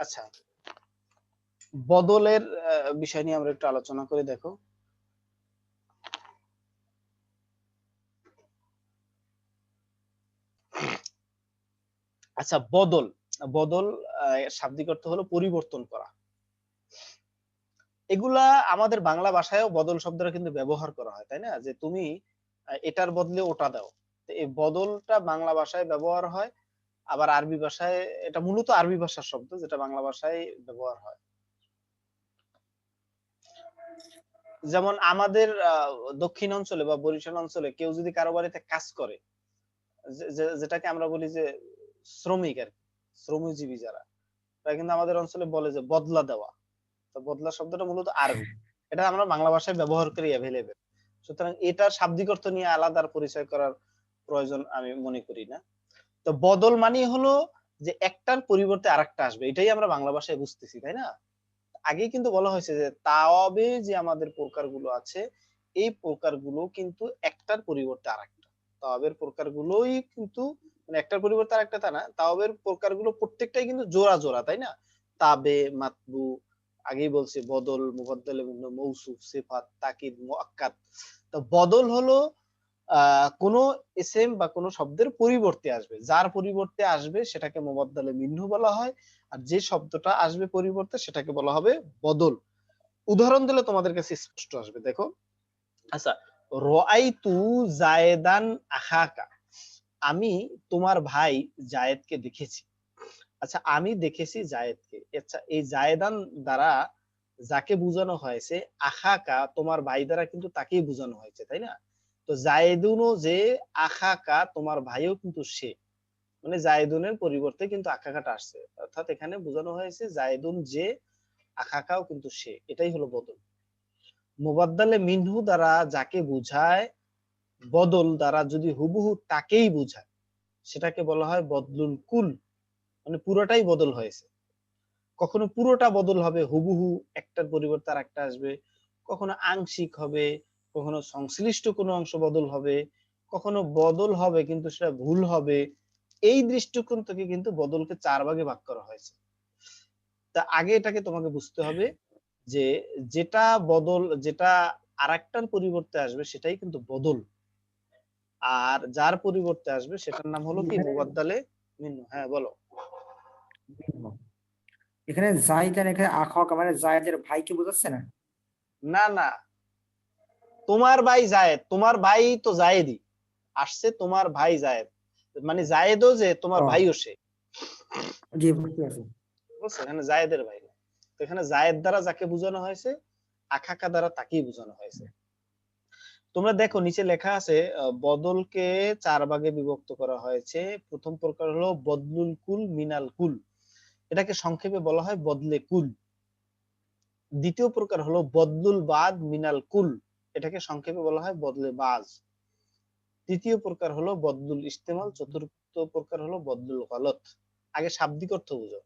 আচ্ছা। বদলের বিষয় নিয়ে আমরা একটু আলোচনা করে দেখো। আচ্ছা বদল। বদল শাব্দিক অর্থ হলো পরিবর্তন করা। এগুলা আমাদের বাংলা ভাষায়ও বদল শব্দটা কিন্তু ব্যবহার করা হয়, তাই না? যে তুমি এটার বদলে ওটা দাও। এই বদলটা বাংলা ভাষায় ব্যবহার হয় আবার আরবি ভাষায়, এটা মূলত আরবি ভাষার শব্দ যেটা বাংলা ভাষায় ব্যবহার হয়। যেমন আমাদের দক্ষিণ অঞ্চলে বা বরিশাল অঞ্চলে কেউ যদি কারও বাড়িতে কাজ করে যেটাকে আমরা বলি যে শ্রমিক আর শ্রমজীবী যারা, তারা কিন্তু আমাদের অঞ্চলে বলে যে বদলা দেওয়া। তো বদলা শব্দটা মূলত আরবি। এটা আমরা বাংলা ভাষায় ব্যবহার করি অ্যাভেলেবেল সুতরাং এটা শাব্দিক অর্থ নিয়ে আলাদা পরিচয় করার প্রয়োজন আমি মনে করি না। তো বদল মানে হলো যে একটার পরিবর্তে আরেকটা আসবে। এটাই আমরা বাংলা ভাষায় বুঝতেছি, তাই না? আগে কিন্তু বলা হয়েছে যে তাওয়াবে যে আমাদের প্রকারগুলো আছে, এই প্রকারগুলো কিন্তু একটার পরিবর্তে আরেকটা। তাওয়াবের প্রকারগুলোই কিন্তু মানে একটার পরিবর্তে আরেকটা তা না, তাওয়াবের প্রকারগুলো প্রত্যেকটাই কিন্তু জোড়া জোড়া, তাই না? তাবে, মাতবু, আগেই বলছি বদল মুবদ্দাল মৌসুফ, সিফাত, তাকিদ, মুআক্কাদ। তো বদল হলো কোন এসএম বা কোন শব্দের পরিবর্তে আসবে। যার পরিবর্তে আসবে সেটাকে মুবদ্দালে মিন্নু বলা হয়, আর যে শব্দটা আসবে পরিবর্তে সেটাকে বলা হবে বদল। উদাহরণ দিলে তোমাদের কাছে স্পষ্ট আসবে, দেখো। আচ্ছা রাআইতু জায়েদান আখাকা। আমি তোমার ভাই জায়েদকে দেখেছি। আচ্ছা আমি দেখেছি জায়েদকে। আচ্ছা এই জায়েদান দ্বারা যাকে বোঝানো হয়েছে, আখাকা তোমার ভাই দ্বারা কিন্তু তাকেই বোঝানো হয়েছে, তাই না? তো জায়েদুনও যে আখাকা, তোমার ভাইও কিন্তু সে। মানে জায়েদুনের পরিবর্তে কিন্তু আখাকাটা আসছে। অর্থাৎ এখানে বোঝানো হয়েছে জায়েদুন যে, আখাকাও কিন্তু সে। এটাই হলো বদল। মোবাদ্দালে মিনহু দ্বারা যাকে বুঝায়, বদল দ্বারা যদি হুবহু তাকেই বুঝায়, সেটাকে বলা হয় বদলুল কুল। মানে পুরোটাই বদল হয়েছে। কখনো পুরোটা বদল হবে, হুবহু একটার পরিবর্তে আর একটা আসবে। কখনো আংশিক হবে কখনো সংশ্লিষ্ট কোনো অংশ বদল হবে কখনো বদল হবে কিন্তু সেটা ভুল হবে এই দৃষ্টিকোণ থেকে কিন্তু বদলকে চার ভাগে ভাগ করা হয়েছে। তা আগে এটাকে তোমাকে বুঝতে হবে যে যেটা বদল যেটা আরেকটার পরিবর্তে আসবে সেটাই কিন্তু বদল। আর যার পরিবর্তে আসবে সেটার নাম হলো কি? মুবাদ্দালে মিন্নু হ্যাঁ বলো। এখানে জাইদান এখানে আখাকা মানে জায়েদের ভাইকে বোঝাচ্ছে না? না না। তোমার ভাই জায়েদ তোমার ভাই তো জায়েদই। আসছে তোমার ভাই জায়েদ। মানে জায়েদও যে তোমার ভাইও সে। জি বুঝতে পারছি। এখানে জায়েদের ভাই তো এখানে জায়েদ দ্বারা যাকে বোঝানো হয়েছে আখাকা দ্বারা তাকেই বোঝানো হয়েছে। তোমরা দেখো নিচে লেখা আছে বদলকে চার ভাগে বিভক্ত করা হয়েছে। প্রথম প্রকার হলো বদলুল কুল মিনাল কুল। এটাকে সংক্ষেপে বলা হয় বদলে কুল। দ্বিতীয় প্রকার হলো বদলুল বাদ মিনাল কুল। এটাকে সংক্ষেপে বলা হয় বদলে বাজ। তৃতীয় প্রকার হলো বদলুল ইস্তেমাল, চতুর্থ প্রকার হলো বদলুল গলত। আগে শাব্দিক অর্থ বুঝো।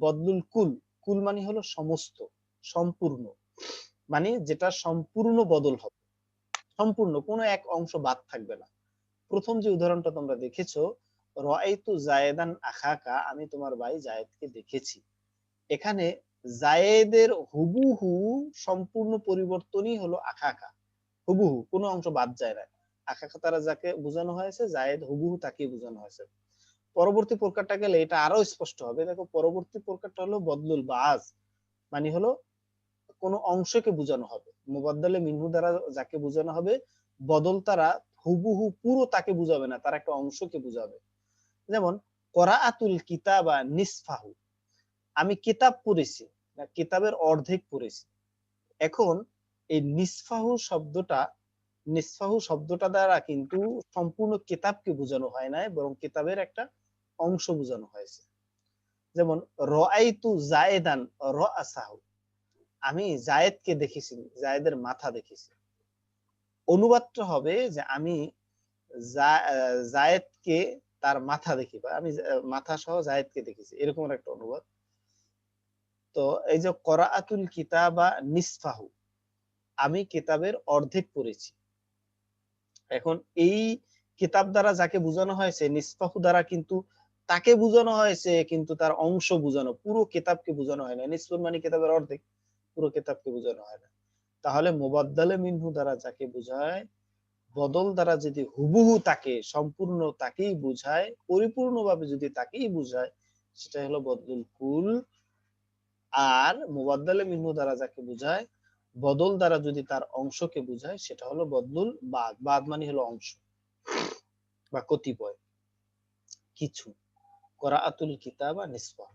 বদলুল কুল কুল মানে হলো সমস্ত, সম্পূর্ণ। মানে যেটা সম্পূর্ণ বদল হবে। সম্পূর্ণ, কোনো এক অংশ বাদ থাকবে না। প্রথম যে উদাহরণটা তোমরা দেখেছ, রাআইতু জায়েদান আখাকা, আমি তোমার ভাই জায়েদকে দেখেছি। এখানে জায়েদের হুবুহু সম্পূর্ণ পরিবর্তনই হলো আখাকা। হুবহু, কোনো অংশ বাদ যায় না। আখাকা তারা যাকে বোঝানো হয়েছে, জায়েদ হুবহু তাকে বোঝানো হয়েছে। পরবর্তী প্রকারটা গেলে এটা আরও স্পষ্ট হবে। দেখো, পরবর্তী প্রকারটা হলো বদলুল বাজ। মানে হলো কোন অংশকে বোঝানো হবে। মুবাদ্দালে মিনহু দ্বারা যাকে বোঝানো হবে বদল তারা হুবহু পুরো তাকে বুঝাবে না, তার একটা অংশকে বুঝাবে। যেমন, করাআতুল কিতাবা নিসফাহু। আমি কিতাব পড়েছি কিতাবের অর্ধেক পড়েছি। এখন এই নিসফাহু শব্দটা নিসফাহু শব্দটা দ্বারা কিন্তু সম্পূর্ণ কিতাবকে বোঝানো হয় না বরং কিতাবের একটা অংশ বোঝানো হয়েছে। যেমন, রাআইতু জায়েদান রাআসাহু আমি জায়েদকে দেখেছি, জায়েদের মাথা দেখেছি। অনুবাদটা হবে যে আমি জায়েদকে তার মাথা দেখি বা আমি মাথা সহ জায়েদকে দেখেছি, এরকম একটা অনুবাদ। তো এই যে, করাআতুল কিতাবা নিসফাহু আমি কিতাবের অর্ধেক পড়েছি। এখন এই কিতাব দ্বারা যাকে বোঝানো হয়েছে, নিসফাহু দ্বারা কিন্তু তাকে বোঝানো হয়েছে, কিন্তু তার অংশ বোঝানো, পুরো কিতাবকে বোঝানো হয় না। নিসফুল মানে কিতাবের অর্ধেক, পুরো কিতাবকে বোঝানো হয় না। তাহলে মোবাদ্দালে মিনহু দ্বারা যাকে বোঝায়, বদল দ্বারা যদি হুবহু তাকে, সম্পূর্ণ তাকেই বোঝায়, পরিপূর্ণভাবে যদি তাকেই বোঝায় সেটা হলো বদলুল কুল। আর মোবাদ্দালে মিনহু দ্বারা যাকে বোঝায় বদল দ্বারা যদি তার অংশকে বোঝায়, সেটা হলো বদলুল বাদ। বাদ মানে হলো অংশ বা কতিপয়। কিছু। করাআতুল কিতাবা নিসফাহ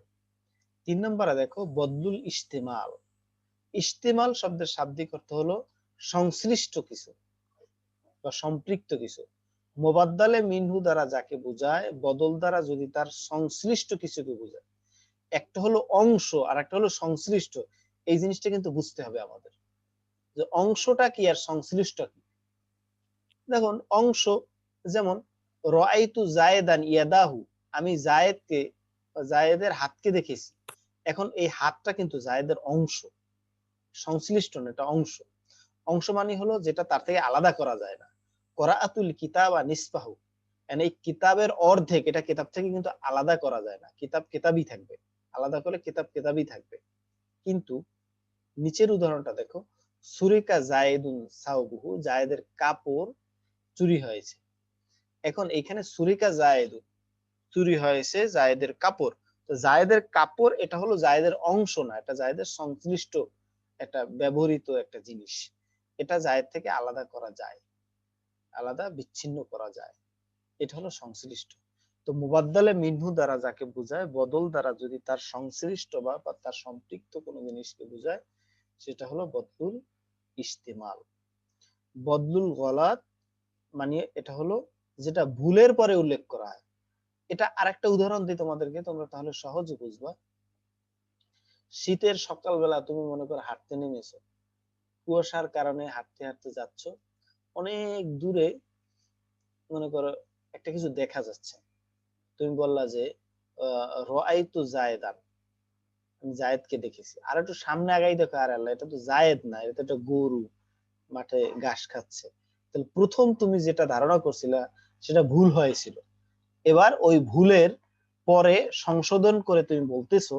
তিন নম্বরে দেখো, বদলুল ইস্তেমাল। ইস্তেমাল শব্দের শাব্দিক অর্থ হলো সংশ্লিষ্ট কিছু বা সম্পৃক্ত কিছু। মোবাদ্দালে মিনহু দ্বারা যাকে বোঝায়, বদল দ্বারা যদি তার সংশ্লিষ্ট কিছুকে বোঝায়। একটা হলো অংশ আর একটা হলো সংশ্লিষ্ট। এই জিনিসটা কিন্তু বুঝতে হবে আমাদের। যে অংশটা কি আর সংশ্লিষ্ট কি? দেখুন, অংশ যেমন, রাআইতু জায়েদান ইয়াদাহু আমি জায়েদকে, জায়েদের হাতকে দেখেছি। এখন এই হাতটা কিন্তু জায়েদের অংশ, সংশ্লিষ্ট না, এটা অংশ। অংশ মানে হলো যেটা তার থেকে আলাদা করা যায় না। করাআতুল কিতাব আর নিসফাহু মানে কিতাবের অর্ধেক, এটা কিতাব থেকে কিন্তু আলাদা করা যায় না। কিতাব কিতাবই থাকবে। আলাদা করে কিতাব কিতাবই থাকবে। কিন্তু, নিচের উদাহরণটা দেখো। সুরিকা জায়েদুন সাউবুহু, জায়েদের কাপড় চুরি হয়েছে। এখন এখানে সুরিকা জায়েদু চুরি হয়েছে জায়েদের কাপড়। তো জায়েদের কাপড় এটা হলো জায়েদের অংশ না, এটা জায়েদের সংশ্লিষ্ট একটা ব্যবহৃত একটা জিনিস। এটা জায়েদ থেকে আলাদা করা যায়, আলাদা বিচ্ছিন্ন করা যায়। এটা হলো সংশ্লিষ্ট। তো মুবাদ্দালে মিনহু দ্বারা যাকে বোঝায়, বদল দ্বারা যদি তার সংশ্লিষ্ট বা তার সম্পৃক্ত কোনো জিনিসকে বোঝায়, সেটা হলো বদলুল ইস্তেমাল। বদলুল গলাত মানে এটা হলো যেটা ভুলের পরে উল্লেখ করা হয়। এটা আরেকটা উদাহরণ দিই তোমাদেরকে, তোমরা তাহলে সহজে বুঝবা। শীতের সকালবেলা তুমি মনে করো হাঁটতে নেমেছো। কুয়াশার কারণে হাঁটতে হাঁটতে যাচ্ছ। অনেক দূরে মনে করো একটা কিছু দেখা যাচ্ছে। তুমি বললা যে, আহ, রাআইতু জায়েদান। আমি জায়েদকে দেখেছি। আর একটু সামনে আগাই দেখো আর আল্লাহ এটা তো জায়েদ না এটা তো একটা গরু মাঠে ঘাস খাচ্ছে। তাহলে প্রথম তুমি যেটা ধারণা করছিলে সেটা ভুল হয়েছিল। এবার ওই ভুলের পরে সংশোধন করে তুমি বলতেছো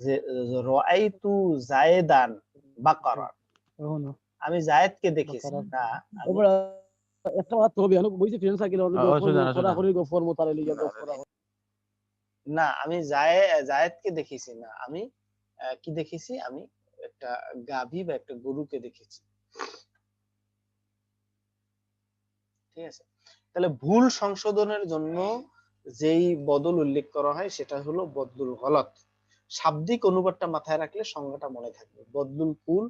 যে রাআইতু জায়েদান বাকারান আমি জায়েদকে দেখেছি। না না আমি জায়েদকে দেখেছি না আমি কি দেখেছি আমি? একটা গাভী বা একটা গরুকে দেখেছি। ঠিক আছে? তাহলে ভুল সংশোধনের জন্য যেই বদল উল্লেখ করা হয় সেটা হলো বদলুল গলত। শাব্দিক অনুবাদটা মাথায় রাখলে সংজ্ঞাটা মনে থাকবে। বদলুল কুল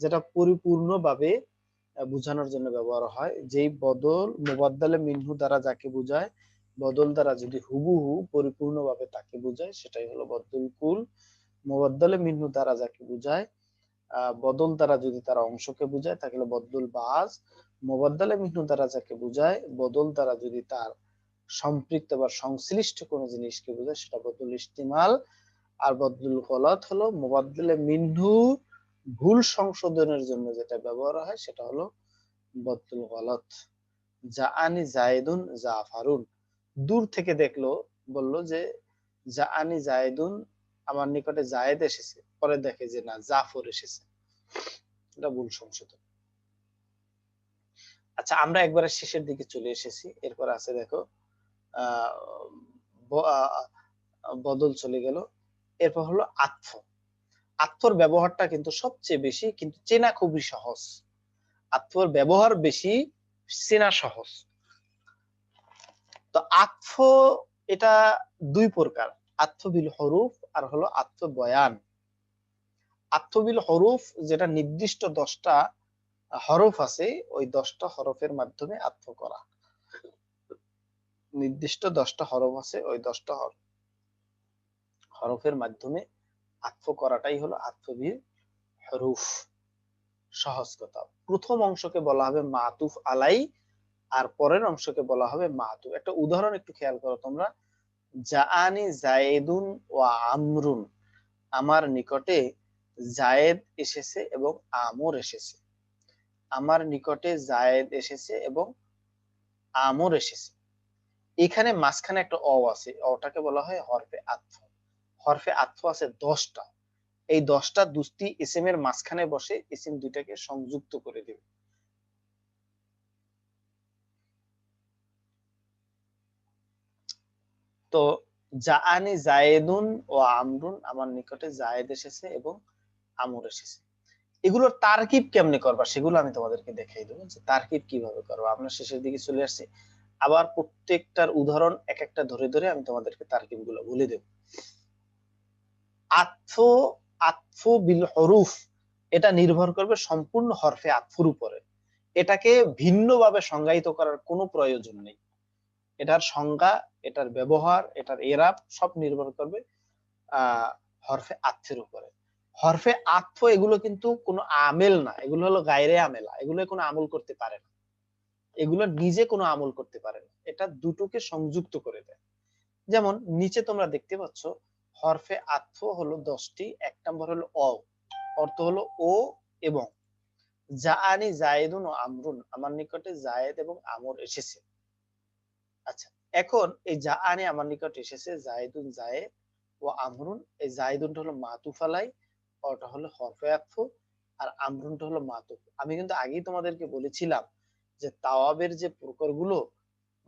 যেটা পরিপূর্ণভাবে বোঝানোর জন্য ব্যবহার হয়। যেই বদল মোবাদ্দালে মিনহু দ্বারা যাকে বোঝায়, বদল দ্বারা যদি হুবহু পরিপূর্ণভাবে তাকে বোঝায়, সেটাই হলো বদলুল কুল। মোবাদ্দালে মিনহু দ্বারা যাকে বোঝায় বদল দ্বারা যদি তার অংশকে বোঝায় তাহলে বদলুল বাজ মোবাদ্দালে মিনহু দ্বারা যাকে বোঝায়, বদল দ্বারা যদি তার সম্পৃক্ত বা সংশ্লিষ্ট কোনো জিনিসকে বোঝায়, সেটা বদলুল ইস্তিমাল আর বদলুল গলত হলো মোবাদ্দালে মিনহু ভুল সংশোধনের জন্য যেটা ব্যবহার হয়, সেটা হলো বদলুল গলত। জাআনি জায়েদুন জাফারুন। দূর থেকে দেখল, বলল যে, জাআনি জায়েদুন আমার নিকটে জায়েদ এসেছে। পরে দেখে যে না, জাফর এসেছে। এটা ভুল সংশোধন। আচ্ছা আমরা একবারে শেষের দিকে চলে এসেছি। এরপর আছে দেখো বদল চলে গেল। এরপর হলো আত্ম আত্মর ব্যবহারটা কিন্তু সবচেয়ে বেশি, কিন্তু চেনা খুবই সহজ। আত্মর ব্যবহার বেশি, চেনা সহজ। তো আত্ম এটা দুই প্রকার। আত্মবিল হরুফ আর হলো আত্মবয়ান। আত্মবিল হরুফ যেটা নির্দিষ্ট দশটা হরফ আছে, ওই দশটা হরফের মাধ্যমে আত্ম করা। নির্দিষ্ট দশটা হরফ আছে, ওই দশটা হরফ হরফের মাধ্যমে আত্ম করাটাই হলো আত্মবিল হরুফ সহজ কথা। প্রথম অংশকে বলা হবে মাতুফ আলাই, আর পরের অংশকে বলা হবে মাতুফ একটা উদাহরণ একটু খেয়াল করো তোমরা। জাআনি জায়েদুন ওয়া আমরুন। আমার নিকটে জায়েদ এসেছে এবং আমর এসেছে। আমার নিকটে জায়েদ এসেছে এবং আমর এসেছে। এখানে মাঝখানে একটা অ আছে, অটাকে বলা হয় হরফে আত্ম হরফে আত্ম আছে দশটা। এই দশটা দুস্তি এসএম এর মাঝখানে বসে এসএম দুইটাকে সংযুক্ত করে দেবে। তো জাআনি জায়েদুন ও আমরুন আমার নিকটে জায়েদ এসেছে এবং আমর এসেছে। এগুলোর তারকিব কেমনে করবা সেগুলো আমি তোমাদেরকে দেখাই দেবো যে তারকিব কীভাবে করবা। আমরা শেষের দিকে চলে আসছি। আবার প্রত্যেকটার উদাহরণ এক একটা ধরে ধরে আমি তোমাদেরকে তারকিবগুলো বলে দেব। আত্ফ আত্ফ বিল হরুফ, এটা নির্ভর করবে সম্পূর্ণ হরফে আতফুর উপরে। এটাকে ভিন্নভাবে সংজ্ঞায়িত করার কোনো প্রয়োজন নেই। এটার সংজ্ঞা, এটার ব্যবহার, এটার এরাব সব নির্ভর করবে আহ হরফে আত্ফের উপরে। হরফে আত্ফ এগুলো কিন্তু কোনো আমেল না, এগুলো হলো গায়রে আমেলা, এগুলো কোনো আমল করতে পারে না। এগুলো নিজে কোনো আমল করতে পারে না, এটা দুটোকে সংযুক্ত করে দেয়। যেমন, নিচে তোমরা দেখতে পাচ্ছ, হরফে আত্ফ হলো দশটি, এক নম্বর হলো অ, অর্থ হলো ও এবং, জাআনি জায়েদুন ও আমরুন, আমার নিকটে জায়েদ এবং আমর এসেছে। আচ্ছা এখন এই জাআনি আমার নিকট এসেছে জায়েদুন জায়েদ ও আমরুন। এই জায়েদুনটা হলো মাতুফালাই ওটা হলো হরফে আতফ আর আমরুনটা হলো মাতুফ আমি কিন্তু আগেই তোমাদেরকে বলেছিলাম যে তাওয়াবের যে প্রকারগুলো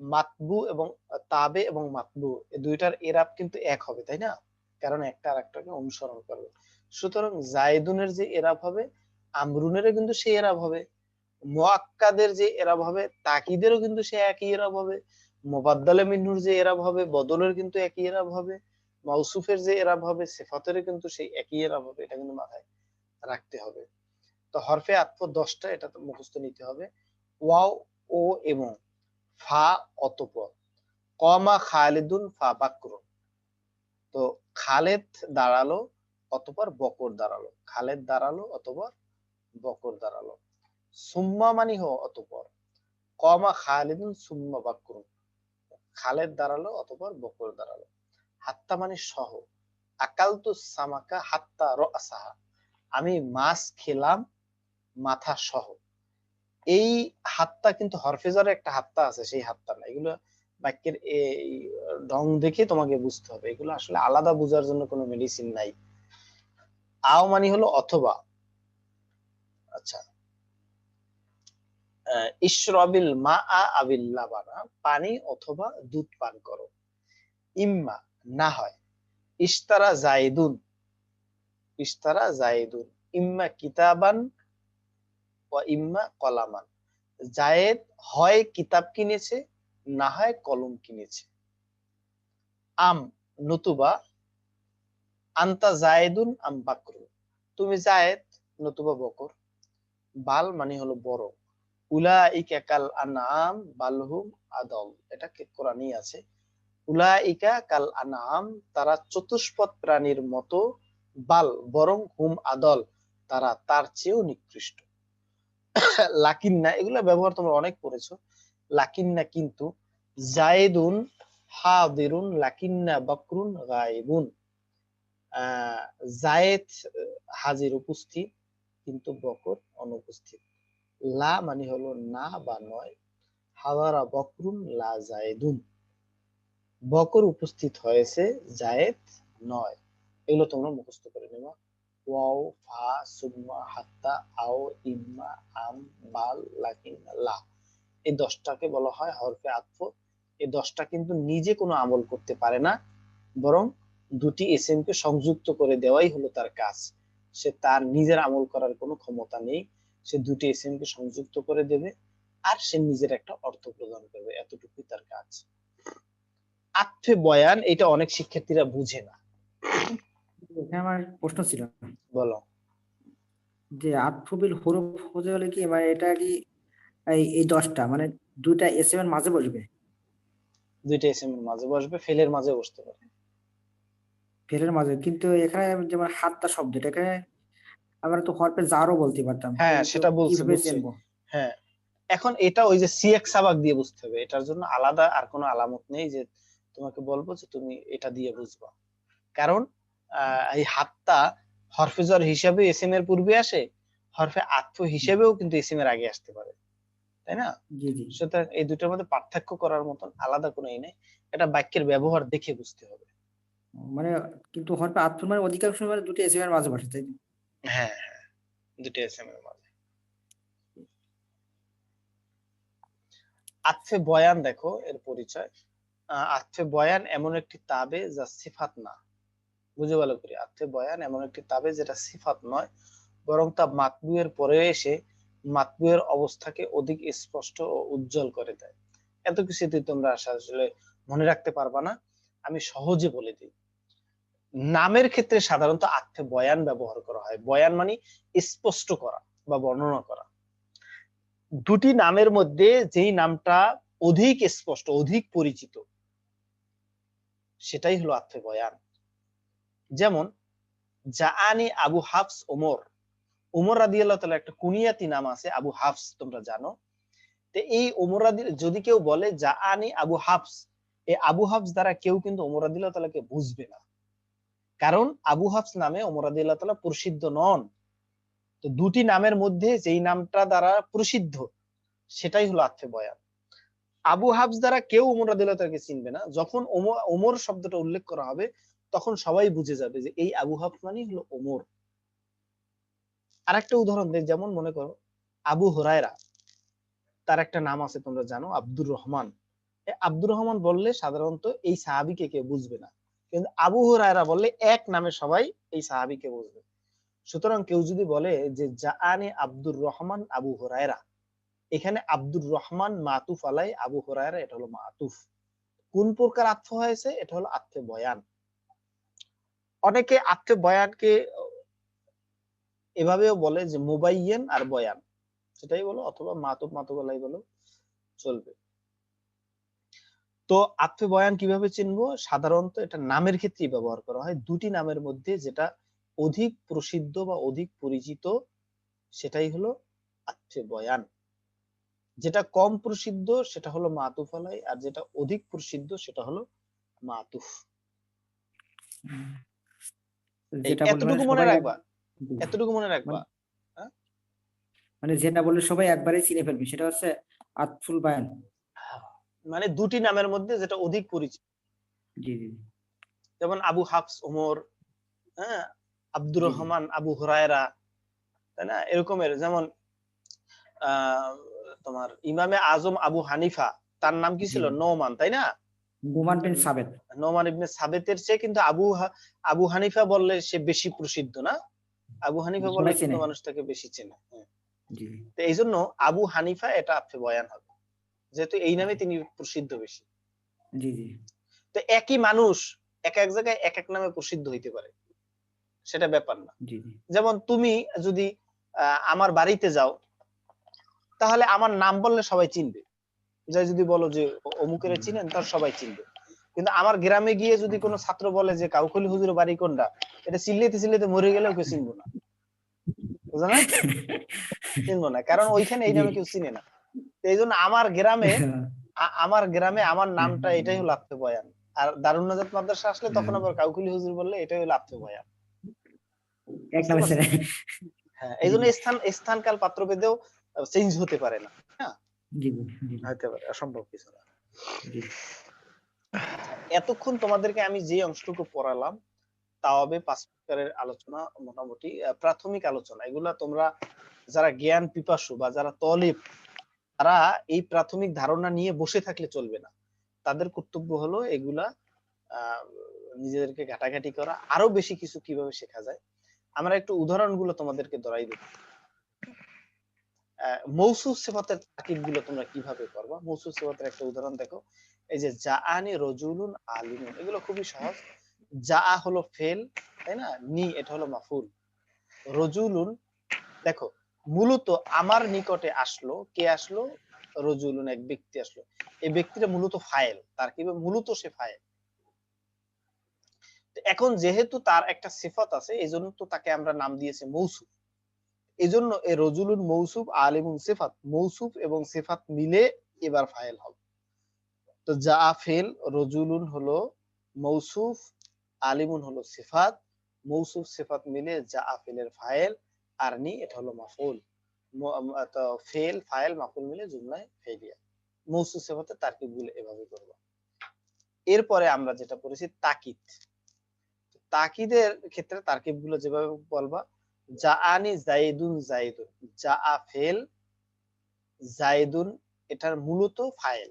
মাতবু এবং তাবে এবং মাতবু এই দুইটার এরাব কিন্তু এক হবে, তাই না? কারণ একটা আরেকটাকে অনুসরণ করবে। সুতরাং জায়দুনের যে এরাব হবে, আমরুনেরও কিন্তু সেই এরাব হবে মোয়াক্কাদের যে এরাব হবে, তাকিদেরও কিন্তু সে একই এরাব হবে। মোবাদ্দালে মিন্নুর যে এরাব হবে, বদলের কিন্তু একই এরাব হবে, মাউসুফের যে এরাব হবে সেফাতেরও কিন্তু সেই একই এরাব হবে, এটা কিন্তু মাথায় রাখতে হবে। তো হরফে আত্ম দশটা এটা মুখস্থ নিতে হবে। ওয়াও, ও এবং ফা অতপর। কমা খালিদুন, ফা বাকরুন। তো খালেদ দাঁড়াল, অতপর বকর দাঁড়াল। খালেদ দাঁড়াল, অতপর বকর দাঁড়াল। সুম্মা মানি হো অতপর। কমা খালেদুন, সুম্মা বাকরুন। খালেদ দাঁড়াল অতপর বকর দাঁড়াল। হাত্তা মানে সহ আকালতু সামাকা হাত্তা রসাহা আমি মাছ খেলাম, মাথা সহ এই হাতটা কিন্তু হরফেজারে একটা হাতটা আছে, সেই হাতটা না। এগুলো বাক্যের এই ঢং দেখে তোমাকে বুঝতে হবে। এগুলো আসলে আলাদা বোঝার জন্য কোনো মেডিসিন নাই। আও মানে হলো অথবা। আচ্ছা। ইশরবিল মা আ আবিল লাবানা, পানি অথবা দুধ পান করো। ইম্মা, না হয়। ইস্তারা জাইদুন ইস্তারা জাইদুন ইম্মা কিতাবান ওয়া ইম্মা কলামান। জায়েদ হয় কিতাব কিনেছে, না হয় কলম কিনেছে। আম, নতুবা, আন্তা জায়েদুন আম বাকরু। তুমি জায়েদ নতুবা বকর। বাল মানে হলো বড়। উলাইকা কাল আনাম বালহুম আদল এটা কোরআনই আছে? উলাইকা কাল আনাম তারা চতুষ্পদ প্রাণীর মতো বাল, বরং হুম আদল, তারা তার চেয়েও নিকৃষ্ট। লাকিন্না, এগুলো ব্যবহার তোমরা অনেক করেছ। লাকিন্না কিন্তু জায়েদুন, হাদিরুন, লাকিন্না বকরুন, গায়েবুন। জায়েদ হাজির উপস্থিত, কিন্তু বকর অনুপস্থিত। লা মানে হলো না বা নয়। হাওয়ারা বকরুন লা জায়েদুন বকর উপস্থিত হয়েছে জায়েদ নয়। এগুলো তোমরা মুখস্থ করে নেবা। ওয়াও, ফা, সুম্মা, হাত্তা, আও, ইম্মা, আম বাল লাকিন, লা। এই দশটাকে বলা হয় হরফে আতফ। এই দশটা কিন্তু নিজে কোনো আমল করতে পারে না, বরং দুটি এসএম কে সংযুক্ত করে দেওয়াই হলো তার কাজ। সে তার নিজের আমল করার কোনো ক্ষমতা নেই। সে দুটি এসএম কে সংযুক্ত করে দেবে আর সে নিজের একটা অর্থ প্রদান করবে এতটুকুই তার কাজ। আত্মে বয়ান এটা অনেক শিক্ষার্থীরা বুঝে না। আমার প্রশ্ন ছিল। বলো। যে আতফুবিল হরফ হতে গেলে কি মানে এটা কি এই দশটা মানে দুইটা এস এর মাঝে বসবে? দুইটা এসএম এর মাঝে বসবে ফেলের মাঝে বসতে পারে। ফেলের মাঝে কিন্তু এখানে যেমন হাতটা শব্দ এটা এখানে আমরা তো হরফে জারও বলতে পারতাম। হ্যাঁ, সেটা বলছি? হ্যাঁ। এখন এটা ওই যে সিএক সাবাক দিয়ে বুঝতে হবে। এটার জন্য আলাদা আর কোনো আলামত নেই যে তোমাকে বলব যে তুমি এটা দিয়ে বুঝবা। কারণ এই হাতটা হরফেজর হিসাবে এসএম এর পূর্বে আসে হরফে আত্ম হিসেবেও কিন্তু এসএম এর আগে আসতে পারে। তাই না? সুতরাং এই দুটোর মধ্যে পার্থক্য করার মতন আলাদা কোনো ই নেই। এটা বাক্যের ব্যবহার দেখে বুঝতে হবে। মানে কিন্তু হরফে আতফ মানে অধিকাংশ মানে দুটো এসএম এর মাঝে বসে তাই তো? হ্যাঁ হ্যাঁ। দুটো এসএম এর মাঝে আতফে বয়ান দেখো এর পরিচয়। আতফে বয়ান এমন একটি তাবে যা সিফাত না। বুঝে ভালো করে আতফে বয়ান এমন একটি তাবে যেটা সিফাত নয় বরং তা মাতবুয়ের পরে এসে মাতবুয়ের অবস্থাকে অধিক স্পষ্ট ও উজ্জ্বল করে দেয়। এত কিছুতে তোমরা আসলে মনে রাখতে পারবা না। আমি সহজে বলে দিই। নামের ক্ষেত্রে সাধারণত আত্মে বয়ান ব্যবহার করা হয়। বয়ান মানে স্পষ্ট করা বা বর্ণনা করা। দুটি নামের মধ্যে যেই নামটা অধিক স্পষ্ট, অধিক পরিচিত, সেটাই হলো আত্মে বয়ান। যেমন, জাআনি আবু হাফস ওমর। ওমর রাদিয়াল্লাহু তাআলা একটা কুনিয়াতি নাম আছে, আবু হাফস, তোমরা জানো। তো এই ওমর রাদি, যদি কেউ বলে জাআনি আবু হাফস এই আবু হাফস দ্বারা কেউ কিন্তু ওমর রাদিয়াল্লাহু তাআলাকে বুঝবে না। কারণ আবু হাফস নামে ওমর তাআলা প্রসিদ্ধ নন। তো দুটি নামের মধ্যে যেই নামটা দ্বারা প্রসিদ্ধ, সেটাই হলো আত্মে বয়ান। আবু হাফস দ্বারা কেউ ওমর রাদিয়াল্লাহু তাআলাকে চিনবে না। যখন ওমর শব্দটা উল্লেখ করা হবে, তখন সবাই বুঝে যাবে যে এই আবু হাফস মানেই হলো ওমর। আরেকটা উদাহরণ দেখ যেমন মনে করো, আবু হুরায়রা, তার একটা নাম আছে, তোমরা জানো, আব্দুর রহমান। আব্দুর রহমান বললে সাধারণত এই সাহাবিকে কেউ বুঝবে না। কিন্তু আবু হুরায়রা বললে এক নামে সবাই এই সাহাবিকে বুঝবে। সুতরাং কেউ যদি বলে যে, জাআনি আব্দুর রহমান আবু হুরায়রা। এখানে আব্দুর রহমান মাতুফ আলাই, আবু হুরায়রা, এটা হলো মাতুফ। কোন প্রকার আত্ম হয়েছে? এটা হলো আত্মে বয়ান। অনেকে আত্মে বয়ানকে এভাবেও বলে যে, মোবাইয়েন আর বয়ান। সেটাই বলো, অথবা মাতুফ মাতুব আলাই বলো চলবে। তো আত্মে বয়ান কীভাবে চিনবো? সাধারণত এটা নামের ক্ষেত্রে ব্যবহার করা হয়। দুটি নামের মধ্যে যেটা অধিক প্রসিদ্ধ বা অধিক পরিচিত সেটাই হলো আত্মে বয়ান যেটা কম প্রসিদ্ধ সেটা হলো মাতুফ আলাই আর যেটা অধিক প্রসিদ্ধ সেটা হলো মাতুফ। এতটুকু মানে মনে রাখবা। এতটুকু মনে রাখবা। মানে যেটা বললে সবাই একবারেই চিনে ফেলবে সেটা হচ্ছে আতফুল বায়ান মানে দুটি নামের মধ্যে যেটা অধিক পরিচিত। যেমন আবু হাফস ওমর হ্যাঁ আব্দুর। রহমান আবু হুরায়রা তাই না? এরকমের। যেমন তোমার ইমামে আজম আবু হানিফা তার নাম কি ছিল। নোমান তাই না? নোমান বিন সাবেত। নোমান ইবনে সাবেতের চেয়ে কিন্তু আবু আবু হানিফা বললে সে বেশি প্রসিদ্ধ না? আবু হানিফা বললে কিন্তু চেনে। মানুষ তাকে বেশি চেনে হ্যাঁ। তো এই জন্য আবু হানিফা এটা আপনি বয়ান হবে। যেহেতু এই নামে তিনি প্রসিদ্ধ বেশি। জি জি। তো একই মানুষ এক এক জায়গায় এক এক নামে প্রসিদ্ধ হইতে পারে। সেটা ব্যাপার না। যেমন তুমি যদি আমার বাড়িতে যাও তাহলে আমার নাম বললে সবাই চিনবে। যাই যদি বলো যে অমুকের চিনেন তার সবাই চিনবে। কিন্তু আমার গ্রামে গিয়ে যদি কোনো ছাত্র বলে যে কাউকলি হুজুরের বাড়ি কোনটা? এটা চিল্লাতে চিল্লিতে মরে গেলেও কেউ চিনবো না। বুঝো না চিনবো না। কারণ ওইখানে এই নামে কেউ চিনে না। এই জন্য আমার গ্রামে আমার গ্রামে আমার নামটা এটাই হলো আত্মে বয়ান আর দারুণ নাজাত মাদ্রাসা আসলে তখন আবার কাউকুলি হুজুর বললে এটাই হলো আত্মে বয়ান হ্যাঁ এই জন্য স্থান পাত্র ভেদেও চেঞ্জ হতে পারে না হতে পারে অসম্ভব কিছু না। এতক্ষণ তোমাদেরকে আমি যে অংশটুকু পড়ালাম তা হবে পাঁচ প্রকারের আলোচনা মোটামুটি প্রাথমিক আলোচনা। এগুলা তোমরা যারা জ্ঞান পিপাসু বা যারা তলিব তারা এই প্রাথমিক ধারণা নিয়ে বসে থাকলে চলবে না। তাদের কর্তব্য হলো এগুলা নিজেদেরকে ঘাটাঘাটি করা। আরও বেশি কিছু কীভাবে শেখা যায়? আমরা একটু উদাহরণগুলো তোমাদেরকে ধরাই দেব মৌসুফ সিফাতের তাকিদগুলো তোমরা কীভাবে করবা? মৌসুফ সিফাতের একটা উদাহরণ দেখো। এই যে, জাআনি রজুলুন আলিমুন। এগুলো খুবই সহজ। জা হলো ফেল, তাই না? নি, এটা হলো মাফুল। রজুলুন, দেখো মূলত আমার নিকটে আসলো, কে আসলো? রজুলুন, এক ব্যক্তি আসলো। এই ব্যক্তিটা মূলত ফাইল তার কি? মূলত সে ফাইল এখন যেহেতু তার একটা সিফাত আছে এই জন্য তো তাকে আমরা নাম দিয়েছি মৌসুফ। জন্য এই রজুলুন, মৌসুফ আলিমুন সিফাত, মৌসুফ এবং সিফাত মিলে এবার ফাইল হবে। তো যা ফেল, রজুলুন হলো মৌসুফ, আলিমুন হলো সিফাত, মৌসুফ, সিফাত মিলে যা ফেলের ফাইল আর নি এটা হলো মাফুল। ফেল ফাইল মাফুল মিলে জুমলায় ফেলিয়া মৌসু সেফাতে তারকিবগুলো এভাবে করব। এরপরে আমরা যেটা পড়েছি তাকিদ। তাকিদের ক্ষেত্রে তারকিবগুলো যেভাবে বলবা, যা আনি জাইদুন জাইদুন, যা আ ফেল জাইদুন, এটার মূলত ফাইল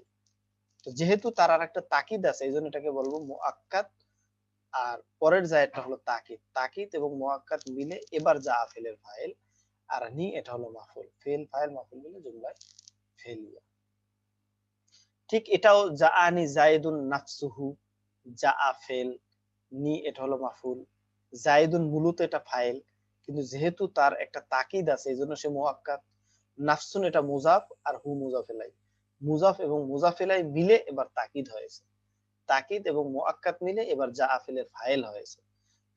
তো যেহেতু তার আর একটা তাকিদ আছে, এই জন্য এটাকে বলব মুআক্কাদ আর পরের জায়গাটা হলো তাকিদ। তাকিদ এবং মুআক্কাদ মিলে এবার যা ফেলের ফাইল আর নি এটা হলো মাফুল। ফেল ফাইল মাফুল মিলে জুমলায় ফেলিয়া। ঠিক এটাও যা আনি জাইদুন নাফসুহু যা আ ফেল নি এটা হলো মাফুল। জাইদুন মূলত এটা ফাইল কিন্তু যেহেতু তার একটা তাকিদ আছে এই জন্য সে মুআক্কাদ। নাফসুন এটা মুজাফ আর হু মুজাফেলাই। মুজাফ এবং মুজাফেলাই মিলে এবার তাকিদ হয়েছে। তাকিদ এবং মুআক্কাদ মিলে এবার যা আফেলের ফাইল হয়েছে।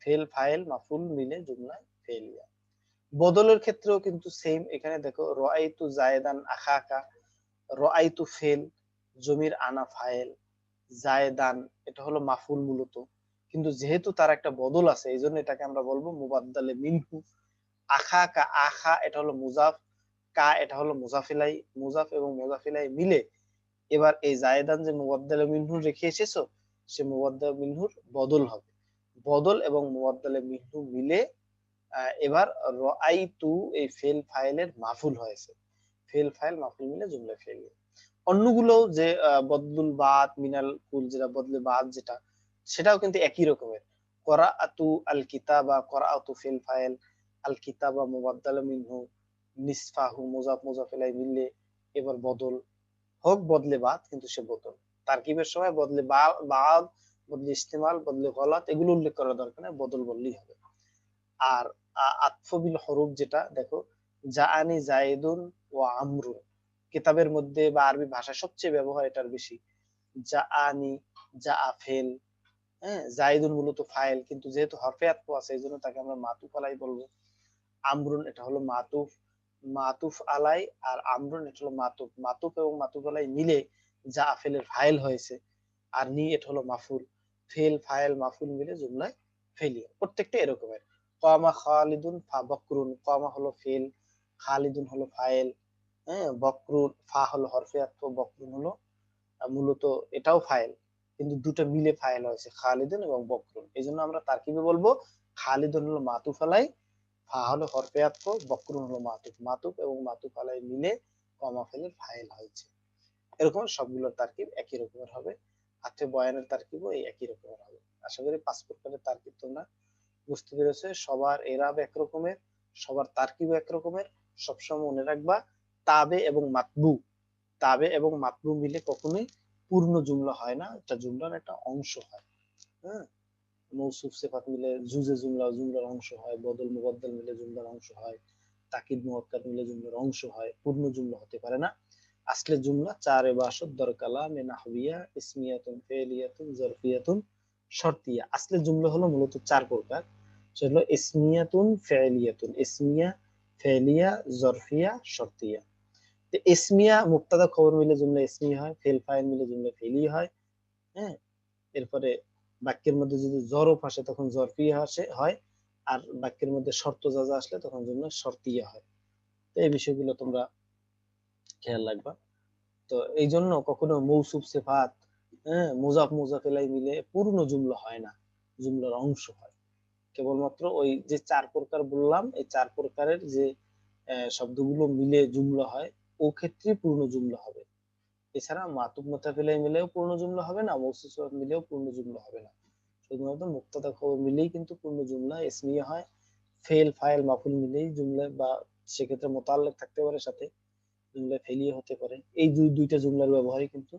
ফেল ফাইল, মাফুল মিলে জুমলায় ফেলিয়া বদলের ক্ষেত্রেও কিন্তু সেম এখানে দেখো, রাআইতু জায়দান আখাকা, রাআইতু ফেল, জমির আনা ফাইল, জায়দান, এটা হলো মাফুল মূলত। কিন্তু যেহেতু তার একটা বদল আছে এই জন্য এটাকে আমরা বলব মুবাদ্দালে মিনহু। আখা কা আখা, এটা হলো মুজাফ, কা, এটা হলো মুজাফিলাই, মুজাফ এবং মুজাফিলাই মিলে এবার এই জায়দান যে মুবাদ্দালে মিনহু রেখে এসেছ, সে মুবাদ্দালে মিনহুর বদল হবে। বদল এবং মুবাদ্দালে মিনহু মিলে এবার রাআইতু এই ফেল ফাইলের মাফুল হয়েছে। ফেল ফাইল মাফুল মিলে জুমলা ফেল অন্যগুলো যে বদলুল বাদ মিনাল কুল যেটা, বদলে বাদ যেটা, সেটাও কিন্তু একই রকমের। করাআতু আল কিতাবা, করাআতু ফিল ফাইল, আল কিতাবা মুবাদ্দাল মিনহু, নিসফাহু, মুজাফ মুজাফিলাই মিললে এবার বদল হোক বদলে বাদ, কিন্তু সে বদল তারকিবের সময় বদলে বাদ, বদলে ইস্তেমাল, বদলে গলাত, এগুলো উল্লেখ করা দরকার নেই, বদল বললেই হবে। আর আতফবিল হরুফ যেটা, দেখো, জাআনি জায়েদুন ও আমরুন। কিতাবের মধ্যে বা আরবি ভাষায় সবচেয়ে ব্যবহার এটার বেশি। জাআনি জা ফেল হ্যাঁ জাইদুন মূলত ফাইল, কিন্তু যেহেতু হরফে আতফ আছে এই জন্য তাকে আমরা মাতুফ আলাই বলব। আমরুন, এটা হলো মাতুফ মাতুফ আলাই আর আমরুন, এটা হলো মাতুফ। মাতুফ এবং মাতুফ আলাই মিলে যা ফেলের ফাইল হয়েছে, আর নি, এটা হলো মাফুল। ফেল, ফাইল, মাফুল মিলে জুমলায় ফেলিয়া। প্রত্যেকটা এরকমের। কমা খালিদুন ফা বকরুন। কমা হলো ফেল, খালিদুন হলো ফাইল হ্যাঁ বকরুন, ফা হলো হরফে আতফ বকরুন হলো মূলত এটাও ফাইল। কিন্তু দুটো মিলে ফাইল হয়েছে, খালিদুন এবং বকরুন। এই জন্য আমরা তার তারকিবে বলব, খালিদুন হলো মাতুফ আলাই ফা হলো হরফে আতফ বকরুন হলো মাতুফ। মাতুফ এবং মাতুফ আলাই মিলে কমা ফেলের ফাইল হয়েছে। এরকম সবগুলোর তারকিব একই রকমের হবে। আত্মে বয়ানের তারকিবও এই একই রকমের হবে। আশা করি পাঁচ প্রকারের তারকিব তোমরা বুঝতে পেরেছ। সবার এরাব এক রকমের, সবার তারকিব এক রকমের। সবসময় মনে রাখবা, তাবে এবং মাতবু। তাবে এবং মাতবু মিলে কখনোই পূর্ণ জুমলা হয় না। এটা জুমলার একটা অংশ হয়। হ্যাঁ? মৌসুফ সিফাত মিলে জুজে জুমলা, জুমলার অংশ হয়, বদল মুবদ্দল মিলে জুমলার অংশ হয়, তাকিদ মুয়াক্কাদ মিলে জুমলার অংশ হয়, পূর্ণ জুমলা হতে পারে না। আসলে জুমলা চার এবাসত দরকালা মে নাহবিয়া, ইসমিয়াতুন ফেলিয়াতুন, জরফিয়াতুন শর্তিয়া। আসলে জুমলা হলো মূলত চার প্রকার। সেটা হলো ইসমিয়াতুন ফেলিয়াতুন, ইসমিয়া, ফেলিয়া, জরফিয়া, শর্তিয়া। তো ইসমিয়া মুক্তাদা খবর মিলে জুমলা ইসমি হয়, ফেল ফাইল মিলে জুমলা ফেলি হয় হ্যাঁ? এরপরে বাক্যের মধ্যে যদি জরফ আসে তখন জরফিয়া আসে, হয়। আর বাক্যের মধ্যে শর্ত জাজা আসলে তখন জুমলা শর্তিয়া হয়। তো এই বিষয়গুলো তোমরা খেয়াল রাখবা। তো এই জন্য কখনো মৌসুফ সিফাত হ্যাঁ মুজাফ মুজাফিলাই মিলে পূর্ণ জুমলা হয় না। জুমলার অংশ হয়। কেবলমাত্র ওই যে চার প্রকার বললাম, এই চার প্রকারের যে শব্দগুলো মিলে জুমলা হয়, ও ক্ষেত্রে পূর্ণ জুমলা হবে। এছাড়া মাতুব মুতাফিলাই মিলেও পূর্ণ জুমলা হবে না মৌসুফ সিফাত মিলেও পূর্ণ জুমলা হবে না। শুধুমাত্র মুক্তাদা খবর মিলেই কিন্তু পূর্ণ জুমলা ইসমিয়া হয়। ফেল, ফাইল, মাফুল মিলেই জুমলা বা সেক্ষেত্রে মোতাল্লেক থাকতে পারে সাথে, জুমলা ফেলিয়ে হতে পারে। এই দুই, দুইটা জুমলার ব্যবহারই কিন্তু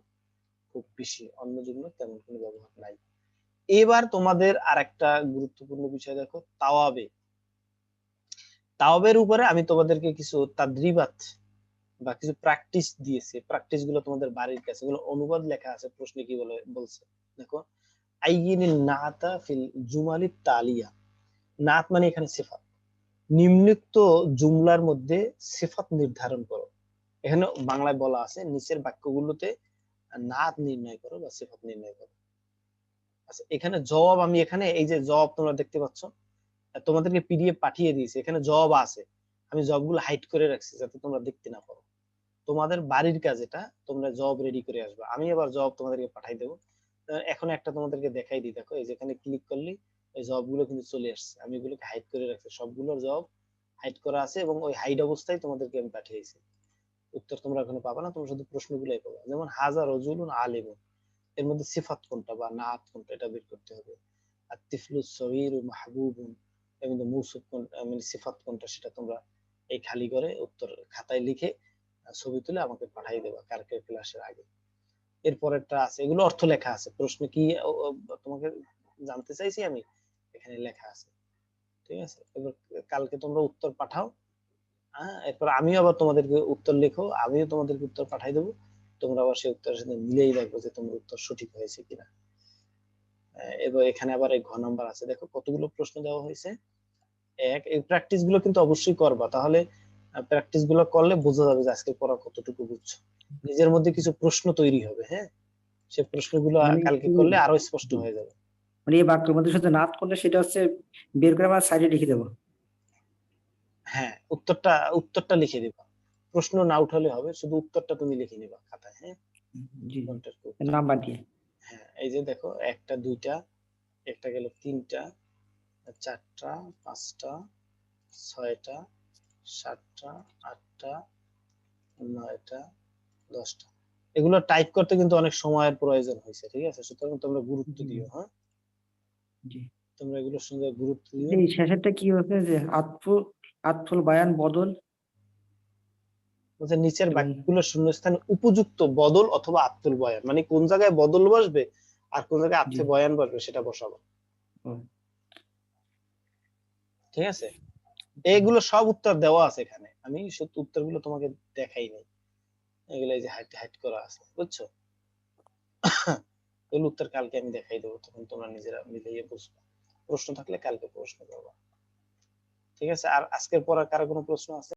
খুব বেশি, অন্য জুমলা তেমন কোনো ব্যবহার নাই। এবার তোমাদের আরেকটা গুরুত্বপূর্ণ বিষয় দেখো, তাওয়াবে। তাওয়াবের উপরে আমি তোমাদেরকে কিছু তাদ্রিবাত বা কিছু প্র্যাকটিস দিয়েছি প্র্যাকটিসগুলো তোমাদের বাড়ির কাছে অনুবাদ লেখা আছে প্রশ্নে কি বলে, বলছে। দেখো নাতা ফিল জুমালি তালিয়া। নাত মানে এখানে সিফাত। জুমলার মধ্যে সিফাত নির্ধারণ করো। এখানে বাংলায় বলা আছে, নিচের বাক্যগুলোতে নাত নির্ণয় করো বা সিফাত নির্ণয় করো। আচ্ছা এখানে জবাব আমি এখানে, এই যে জবাব তোমরা দেখতে পাচ্ছ, তোমাদেরকে পিডিএফ পাঠিয়ে দিয়েছি। এখানে জবাব আছে। আমি জবগুলো হাইড করে রাখছি যাতে তোমরা দেখতে না পারো। তোমাদের বাড়ির কাজ এটা, তোমরা জব রেডি করে আসবে। আমি আবার জব তোমাদেরকে পাঠাই দেবো। এখন একটা তোমাদেরকে দেখাই দিই, দেখো, এই যেখানে ক্লিক করলে, ওই জবগুলো কিন্তু চলে আসছে। আমি এগুলোকে হাইড করে রাখছি। সবগুলোর জব হাইড করা আছে এবং ওই হাইড অবস্থায় তোমাদেরকে আমি পাঠিয়েছি। উত্তর তোমরা এখনও পাবে না, তোমরা শুধু প্রশ্নগুলোই পাবে। যেমন হাজার রজুলুন আলিমুন। এর মধ্যে সিফাত কোনটা বা নাত কোনটা, এটা বের করতে হবে। আর তিফলু সগীর মাহবুবুন। এর মধ্যে মৌসুফ কোন মানে সিফাত কোনটা সেটা তোমরা এই খালি করে উত্তর খাতায় লিখে ছবি তুলে আমাকে পাঠিয়ে দেবা কালকের ক্লাসের আগে। এরপরেরটা আছে, এগুলো অর্থ লেখা আছে। প্রশ্ন কি তোমাকে জানতে চাইছি আমি, এখানে লেখা আছে। ঠিক আছে? এবার কালকে তোমরা উত্তর পাঠাও। হ্যাঁ এরপর আমিও আবার তোমাদেরকে উত্তর লিখো, আমিও তোমাদেরকে উত্তর পাঠাই দেবো। তোমরা আবার সেই উত্তরের সাথে মিলেই দেখব যে তোমার উত্তর সঠিক হয়েছে কিনা। এবার এখানে আবার এই ঘ নাম্বার আছে। দেখো কতগুলো প্রশ্ন দেওয়া হয়েছে। এক, এই প্র্যাকটিসগুলো কিন্তু অবশ্যই করবা। তাহলে প্র্যাকটিসগুলো করলে বোঝা যাবে যে আজকে পড়া কতটুকু বুঝছ। নিজের মধ্যে কিছু প্রশ্ন তৈরি হবে হ্যাঁ? সে প্রশ্নগুলো মানে কালকে করলে আরও স্পষ্ট হয়ে যাবে। মানে এই বাক্যের মধ্যে শুধু নাত করলে সেটা হচ্ছে বের করে আমার সাইডে লিখে দেবো। হ্যাঁ উত্তরটা উত্তরটা লিখে দিবা। প্রশ্ন না উঠালে হবে শুধু উত্তরটা তুমি লিখে নিবা খাতায় হ্যাঁ? নাম্বার দিয়ে। হ্যাঁ এই যে দেখো একটা দুইটা একটা গেল তিনটা চারটা পাঁচটা ছয়টা সাতটা আটটা নয়টা দশটা। এগুলো টাইপ করতে কিন্তু অনেক সময়ের প্রয়োজন হয়েছে ঠিক আছে? সুতরাং তোমরা গুরুত্ব দিও হ্যাঁ? তোমরা এগুলোর সঙ্গে গুরুত্ব দিও। এই শেষেরটা কি হচ্ছে যে আতফুল আতফুল বায়ান বদল? বলছে নিচের বাক্যগুলো শূন্যস্থানে উপযুক্ত বদল অথবা আত্মুল বয়ান। মানে কোন জায়গায় বদল বসবে আর কোন জায়গায় আত্মে। বয়ান বসবে সেটা বসাবো। ঠিক আছে? এগুলো সব উত্তর দেওয়া আছে এখানে। আমি শুধু উত্তরগুলো তোমাকে দেখাই নাই। এগুলো যে হাইট হাইট করা আছে, বুঝছ? এগুলো উত্তর কালকে আমি দেখাই দেবো, তখন তোমরা নিজেরা মিলিয়ে বুঝবে। প্রশ্ন থাকলে কালকে প্রশ্ন করবা। ঠিক আছে? আর আজকের পড়ার কারও কোনো প্রশ্ন আছে?